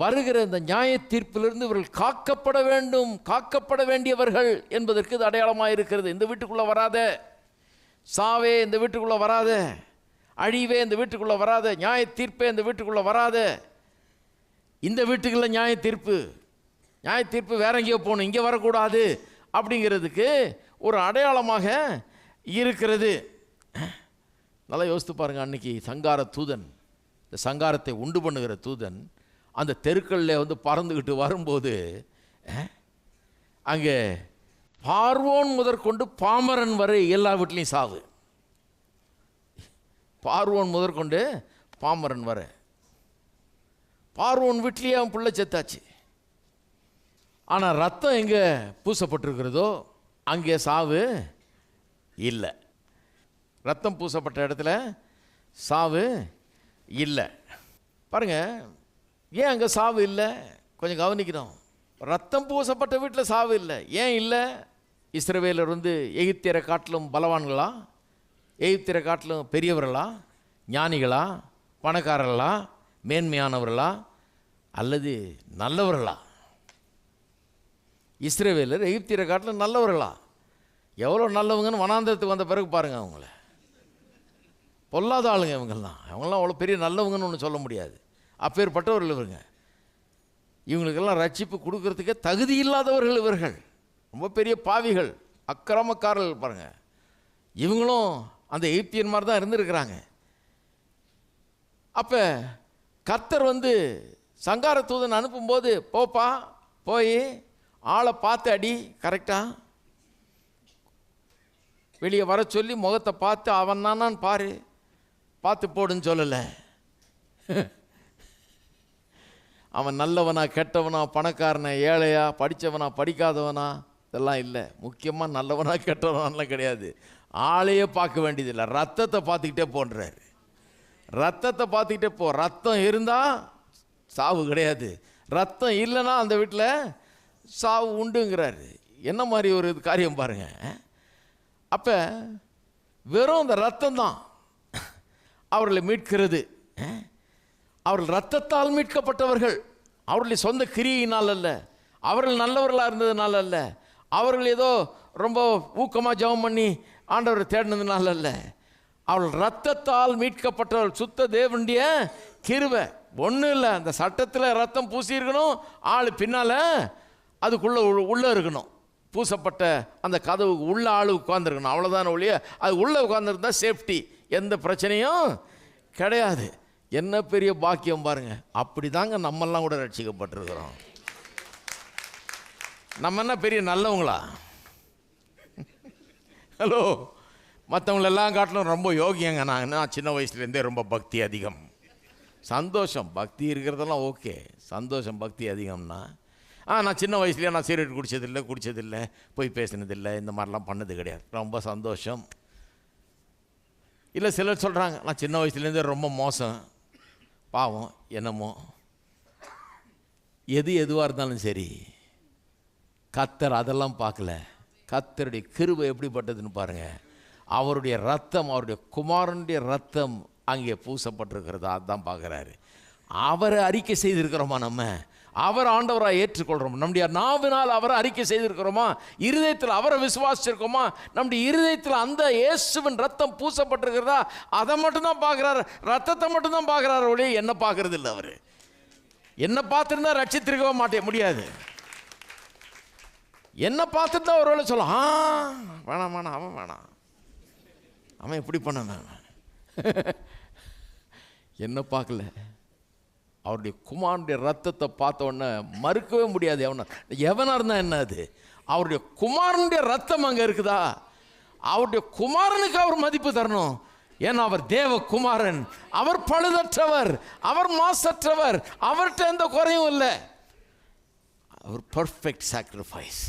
வருகிற இந்த நியாய தீர்ப்பிலிருந்து இவர்கள் காக்கப்பட வேண்டும் காக்கப்பட வேண்டியவர்கள் என்பதற்கு இது அடையாளமாக இருக்கிறது. இந்த வீட்டுக்குள்ளே வராத சாவே இந்த வீட்டுக்குள்ளே வராத அழிவே இந்த வீட்டுக்குள்ளே வராத நியாய தீர்ப்பே இந்த வீட்டுக்குள்ளே வராத. இந்த வீட்டுக்குள்ள நியாய தீர்ப்பு நியாய தீர்ப்பு வேற எங்கேயோ போகணும் இங்கே வரக்கூடாது அப்படிங்கிறதுக்கு ஒரு அடையாளமாக இருக்கிறது. நல்லா யோசித்து பாருங்கள் அன்னைக்கு சங்கார தூதன் இந்த சங்காரத்தை உண்டு பண்ணுகிற தூதன் அந்த தெருக்களில் வந்து பறந்துக்கிட்டு வரும்போது அங்கே பார்வோன் முதற்கொண்டு பாமரன் வரை எல்லா வீட்லேயும் சாவு. பார்வோன் முதற்கொண்டு பாமரன் வர. பார்வோன் வீட்லேயே அவன் பிள்ளை செத்தாச்சு. ஆனால் ரத்தம் எங்கே பூசப்பட்டிருக்கிறதோ அங்கே சாவு இல்லை. ரத்தம் பூசப்பட்ட இடத்துல சாவு இல்லை. பாருங்கள் ஏன் அங்கே சாவு இல்லை? கொஞ்சம் கவனிக்கணும். ரத்தம் பூசப்பட்ட வீட்டில் சாவு இல்லை. ஏன் இல்லை? இஸ்ரவேலர் வந்து எகிப்தியரை காட்டிலும் பலவான்களா? எகிப்தியரை காட்டிலும் பெரியவர்களா? ஞானிகளா? பணக்காரர்களா? மேன்மையானவர்களா? அல்லது நல்லவர்களா? இஸ்ரவேலர் எகிப்தியரை காட்டிலும் நல்லவர்களா? எவ்வளோ நல்லவங்கன்னு வனாந்திரத்துக்கு வந்த பிறகு பாருங்கள் அவங்கள. பொல்லாத ஆளுங்க இவங்கெல்லாம் அவங்களாம் அவ்வளோ பெரிய நல்லவங்கன்னு ஒன்று சொல்ல முடியாது. அப்பேற்பட்டவர்கள் இவருங்க. இவங்களுக்கெல்லாம் ரட்சிப்பு கொடுக்கறதுக்கே தகுதி இல்லாதவர்கள் இவர்கள். ரொம்ப பெரிய பாவிகள் அக்கிரமக்காரர்கள் பாருங்கள் இவங்களும் அந்த எகிப்தியன் மாதிரி தான் இருந்திருக்கிறாங்க. அப்போ கர்த்தர் வந்து சங்கார தூதன் அனுப்பும்போது போப்பா போய் ஆளை பார்த்து அடி கரெக்டாக வெளியே வர சொல்லி முகத்தை பார்த்து அவன் தானான்னு பாரு பார்த்து போடுன்னு சொல்லலை. அவன் நல்லவனா கெட்டவனா பணக்காரனா ஏழையா படித்தவனா படிக்காதவனா? இதெல்லாம் இல்லை. முக்கியமாக நல்லவனா கெட்டவனான்லாம் கிடையாது. ஆளையே பார்க்க வேண்டியதில்லை. ரத்தத்தை பார்த்துக்கிட்டே போன்றாரு. ரத்தத்தை பார்த்துக்கிட்டே போ. ரத்தம் இருந்தால் சாவு கிடையாது. ரத்தம் இல்லைன்னா அந்த வீட்டில் சாவு உண்டுங்கிறாரு. என்ன மாதிரி ஒரு இது காரியம் பாருங்கள் அப்போ வெறும் அந்த ரத்தம் தான் அவர்களை மீட்கிறது. அவர்கள் ரத்தத்தால் மீட்கப்பட்டவர்கள். அவர்களுடைய சொந்த கிரியினால் அல்ல. அவர்கள் நல்லவர்களாக இருந்ததுனால அல்ல. அவர்கள் ஏதோ ரொம்ப ஊக்கமாக ஜெபம் பண்ணி ஆண்டவரை தேடினதுனால அல்ல. அவள் ரத்தத்தால் மீட்கப்பட்டவர்கள். சுத்த தேவண்டிய கிருவை ஒன்றும் இல்லை. அந்த சட்டத்தில் ரத்தம் பூசியிருக்கணும். ஆள் பின்னால் அதுக்குள்ளே உள்ளே இருக்கணும். பூசப்பட்ட அந்த கதவுக்கு உள்ள ஆள் உட்காந்துருக்கணும் அவ்வளோதான ஒழிய அது உள்ளே உட்காந்துருந்தா சேஃப்டி எந்த பிரச்சனையும் கிடையாது. என்ன பெரிய பாக்கியம் பாருங்க. அப்படி தாங்க நம்மெல்லாம் கூட ரட்சிக்கப்பட்டிருக்கிறோம். நம்ம என்ன பெரிய நல்லவங்களா? ஹலோ மற்றவங்களெல்லாம் காட்டிலும் ரொம்ப யோகியங்க. நான் நான் சின்ன வயசுலேருந்தே ரொம்ப பக்தி அதிகம். சந்தோஷம் பக்தி இருக்கிறதெல்லாம் ஓகே. சந்தோஷம் பக்தி அதிகம்னா ஆ நான் சின்ன வயசுலேயே நான் சிகரெட் குடித்ததில்லை குடித்ததில்லை போய் பேசினதில்லை இந்த மாதிரிலாம் பண்ணது கிடையாது. ரொம்ப சந்தோஷம். இல்லை சிலர் சொல்கிறாங்க நான் சின்ன வயசுலேருந்தே ரொம்ப மோசம். பாவம் என்னமோ. எது எதுவாக இருந்தாலும் சரி கத்தர் அதெல்லாம் பார்க்கல. கத்தருடைய கிருபை எப்படிப்பட்டதுன்னு பாருங்கள் அவருடைய ரத்தம் அவருடைய குமாரனுடைய ரத்தம் அங்கே பூசப்பட்டிருக்கிறதா அதான் பார்க்குறாரு. அவரை அறிக்கை செய்திருக்கிறோமா நம்ம? அவர் ஆண்டவராக ஏற்றுக்கொள்கிறோம் நம்முடைய நாவினால் அவரை அறிக்கை செய்திருக்கிறோமா? இருதயத்தில் அவரை விசுவாசிச்சிருக்கோமா நம்முடைய இருதயத்தில் அந்த இயேசுவின் ரத்தம் பூசப்பட்டிருக்கிறதா? அதை மட்டும்தான் பார்க்குறாரு. ரத்தத்தை மட்டும்தான் பார்க்குறாரு ஒழிய என்ன பார்க்கறது இல்லை அவர். என்ன பார்த்துருந்தா ரட்சித்திருக்கவே மாட்டே முடியாது. என்ன பார்த்துட்டு தான் ஒருவேளை சொல்ல ஆ வேணாம் வேணாம் அவன் வேணாம். அவன் எப்படி பண்ணான். என்ன பார்க்கல. அவருடைய குமாரனுடைய ரத்தத்தை பார்த்த உடனே மறுக்கவே முடியாது. எவனா எவனாக இருந்தால் என்ன அது? அவருடைய குமாரனுடைய ரத்தம் அங்கே இருக்குதா? அவருடைய குமாரனுக்கு அவர் மதிப்பு தரணும். ஏன்னா அவர் தேவ குமாரன் அவர் பழுதற்றவர். அவர் மாசற்றவர். அவர்கிட்ட எந்த குறையும் இல்லை. அவர் பர்ஃபெக்ட் சாக்ரிஃபைஸ்